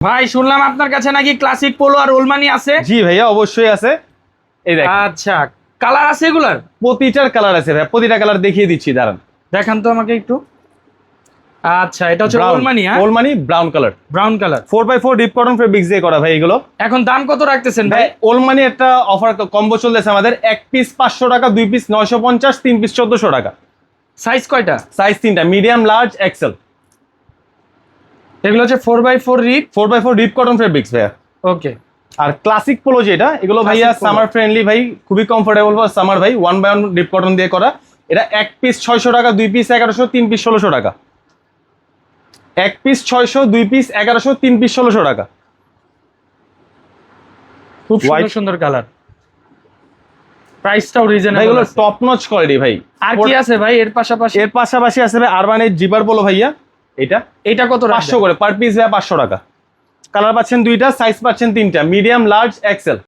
ভাই শুনলাম আপনার কাছে নাকি ক্লাসিক পোলো আর ওলমানি আছে। জি ভাইয়া অবশ্যই আছে। এই দেখ আচ্ছা কালার আছে এগুলার? প্রতিটার কালার আছে ভাই প্রতিটা কালার দেখিয়ে দিচ্ছি দাঁড়ান। দেখান তো আমাকে একটু। আচ্ছা এটা হচ্ছে ওলমানি হ্যাঁ? ওলমানি brown colour brown colour four by four deep cotton fabrics দিয়ে করা ভাই এগুলো। এখন দাম কত রাখতেছেন ভাই ওলমানি একটা অফার কম্বো চলতেছে আমাদের এক পিস পাঁচশো টাকা দুই পিস নয়শো পঞ্চাশ তিন পিস চোদ্দশো টাকা। সাইজ কয়টা? সাইজ তিনটা মিডিয়াম লার্জ এক্সেল এগুলো হচ্ছে four by four rib four by four deep cotton fabrics ভাইয়া। ওকে আর ক্লাসিক পোলো যেটা এগুলো ভাইয়া সামার ফ্রেন্ডলি ভাই খুবই কমফোর্টেবল ফর সামার ভাই one by one deep cotton দিয়ে করা। এটা এক পিস ছয়শো টাকা দুই পিস এগারোশো তিন পিস ষোলোশো টাকা। এক পিস ছয়শো দুই পিস এগারোশো তিন পিস ষোলোশো টাকা। খুব সুন্দর সুন্দর কালার প্রাইসটাও রিজনেবল এগুলো টপ নচ কোয়ালিটি ভাই। আর কি আছে ভাই? এর পাশাপাশি? এর পাশাপাশি আছে ভাই আরবানের জিপার পোলো ভাইয়া। এটা? এটা কত পাঁচশো করে পার পিস ভাই পাঁচশো টাকা। কালার পাচ্ছেন দুইটা সাইজ পাচ্ছেন তিনটা মিডিয়াম লার্জ এক্সেল